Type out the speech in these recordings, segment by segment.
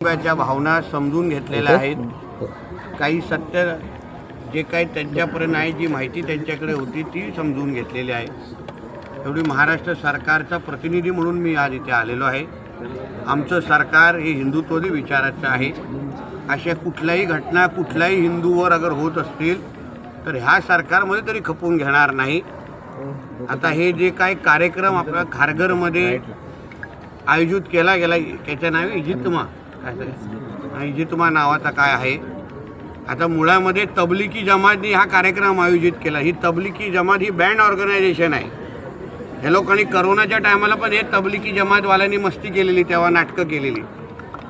कुटुंबाच्या भावना समजून घेतलेल्या आहेत. काही सत्य जे काही त्यांच्यापर्यंत आहे जी माहिती त्यांच्याकडे होती ती समजून घेतलेली आहे. एवढी महाराष्ट्र सरकारचा प्रतिनिधी म्हणून मी आज इथे आलेलो आहे. आमचं सरकार हे हिंदुत्वदी विचाराचं आहे. अशा कुठल्याही घटना कुठल्याही हिंदूवर अगर होत असतील तर ह्या सरकारमध्ये तरी खपवून घेणार नाही. आता हे जे काही कार्यक्रम आपल्या खारघरमध्ये आयोजित केला गेला त्याचं नाव आहे आणि काय ते? नावाचा काय आहे? आता मुळामध्ये तबलिकी जमातनी हा कार्यक्रम आयोजित केला. ही तबलिकी जमात ही बँड ऑर्गनायझेशन आहे. हे लोकांनी करोनाच्या टायमाला पण हे तबलिकी जमातवाल्यांनी मस्ती केलेली तेव्हा नाटकं केलेली.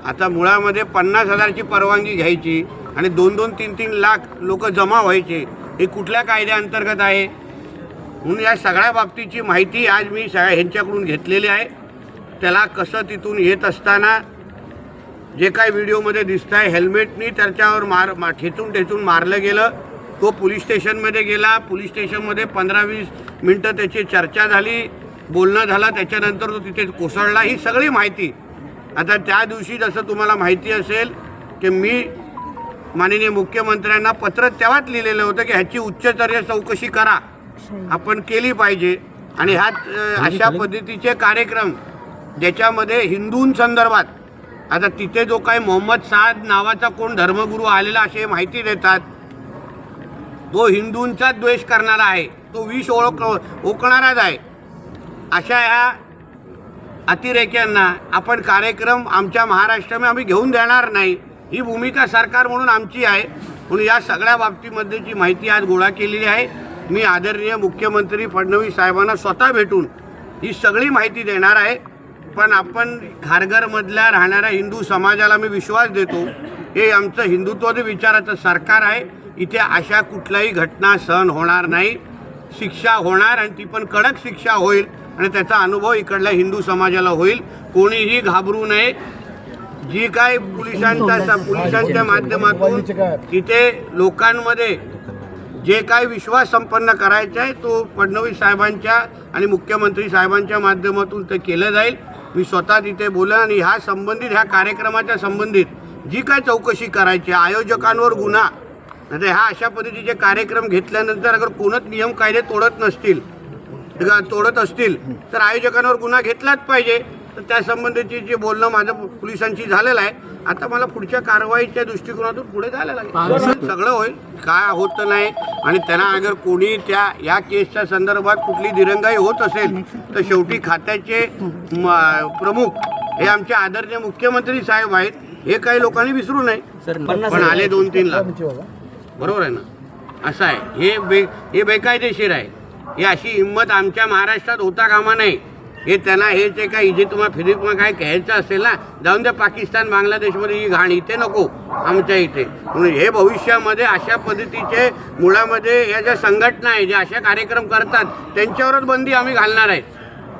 आता मुळामध्ये पन्नास हजारची परवानगी घ्यायची आणि दोन दोन तीन तीन लाख लोक जमा व्हायचे हे कुठल्या कायद्याअंतर्गत आहे? म्हणून या सगळ्या बाबतीची माहिती आज मी सगळ्या ह्यांच्याकडून घेतलेली आहे. त्याला कसं तिथून येत असताना जे काही व्हिडिओमध्ये दिसत आहे हेल्मेटनी त्याच्यावर मार मा ठेचून ठेचून मारलं गेलं तो पोलीस स्टेशनमध्ये गेला. पोलीस स्टेशनमध्ये पंधरा वीस मिनटं त्याची चर्चा झाली. बोलणं झालं त्याच्यानंतर तो तिथे कोसळला. ही सगळी माहिती. आता त्या दिवशी जसं तुम्हाला माहिती असेल की मी माननीय मुख्यमंत्र्यांना पत्र तेव्हाच लिहिलेलं होतं की ह्याची उच्चस्तरीय चौकशी करा. आपण केली पाहिजे. आणि ह्यात अशा पद्धतीचे कार्यक्रम ज्याच्यामध्ये हिंदूंसंदर्भात आता तिथे जो काही मोहम्मद साद नावाचा कोण धर्मगुरू आलेला असे माहिती देतात तो हिंदूंचा द्वेष करणारा आहे तो विष ओळख ओकणाराच आहे. अशा ह्या अतिरेक्यांना आपण कार्यक्रम आमच्या महाराष्ट्रामध्ये आम्ही घेऊन देणार नाही. ही भूमिका सरकार म्हणून आमची आहे. म्हणून या सगळ्या बाबतीमध्ये जी माहिती आज गोळा केलेली आहे मी आदरणीय मुख्यमंत्री फडणवीस साहेबांना स्वतः भेटून ही सगळी माहिती देणार आहे. पण आपण खारघरमधल्या राहणाऱ्या हिंदू समाजाला मी विश्वास देतो हे आमचं हिंदुत्वादी विचाराचं सरकार आहे. इथे अशा कुठल्याही घटना सहन होणार नाही. शिक्षा होणार आणि ती पण कडक शिक्षा होईल आणि त्याचा अनुभव इकडल्या हिंदू समाजाला होईल. कोणीही घाबरू नये. जी काय पोलिसांच्या पोलिसांच्या माध्यमातून तिथे लोकांमध्ये जे काय विश्वास संपन्न करायचा आहे तो फडणवीस साहेबांच्या आणि मुख्यमंत्री साहेबांच्या माध्यमातून ते केलं जाईल. मी स्वतः तिथे बोला आणि ह्या संबंधित ह्या कार्यक्रमाच्या संबंधित जी काय चौकशी करायची आयोजकांवर गुन्हा नाही ह्या अशा पद्धतीचे कार्यक्रम घेतल्यानंतर अगर कोणच नियम कायदे तोडत नसतील तोडत असतील तर आयोजकांवर गुन्हा घेतलाच पाहिजे. तर त्या संबंधीची जे बोलणं माझं पोलिसांशी झालेलं आहे आता मला पुढच्या कारवाईच्या दृष्टिकोनातून पुढे जायला लागेल. सगळं होईल काय होत नाही आणि त्यांना अगर कोणी त्या या केसच्या संदर्भात कुठली दिरंगाई होत असेल तर शेवटी खात्याचे प्रमुख हे आमचे आदरणीय मुख्यमंत्री साहेब आहेत हे काही लोकांनी विसरू नये. पण आले दोन तीन लाख. बरोबर आहे ना? असं आहे. हे बे हे बेकायदेशीर आहे. ही अशी हिंमत आमच्या महाराष्ट्रात होता कामा नाही हे त्यांना हे जे काय इजिप्तमा फिजिप्तमा काय घ्यायचं असेल ना जाऊन द्या पाकिस्तान बांगलादेशमध्ये ही घाण इथे नको आमच्या इथे. म्हणून हे भविष्यामध्ये अशा पद्धतीचे मुळामध्ये या ज्या संघटना आहे ज्या अशा कार्यक्रम करतात त्यांच्यावरच बंदी आम्ही घालणार आहे.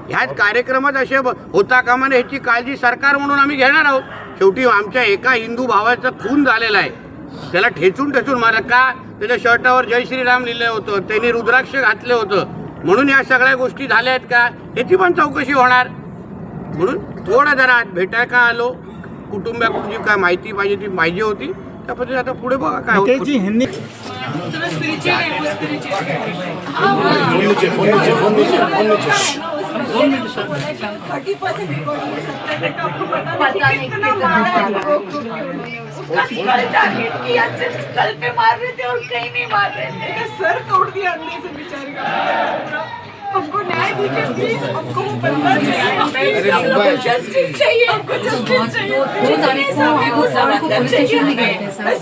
ह्याच कार्यक्रमात असे होता कामा नये ह्याची काळजी सरकार म्हणून आम्ही घेणार आहोत. शेवटी आमच्या एका हिंदू भावाचा खून झालेला आहे. त्याला ठेचून ठेचून मारलं. का? त्याच्या शर्टावर जय श्रीराम लिहिलं होतं. त्यांनी रुद्राक्ष घातलं होतं. म्हणून या सगळ्या गोष्टी झाल्या आहेत का? याची पण चौकशी होणार. म्हणून थोडं जरा भेटाय का आलो? कुटुंबाकडून जी काय माहिती पाहिजे ती पाहिजे होती. त्या पद्धतीने आता पुढे बघा काय होतं. थर्टी परसेंट कल पे मार रहे थे और कहीं नहीं मार रहे थे। सर तोड़ दिया अंदर से बेचारे का। हमको न्याय दीजिए प्लीज़ हमको वो बंदा चाहिए। हमको जस्टिस चाहिए। हमको जस्टिस चाहिए। दो तारीख को हम सबको पुलिस स्टेशन में गए थे सर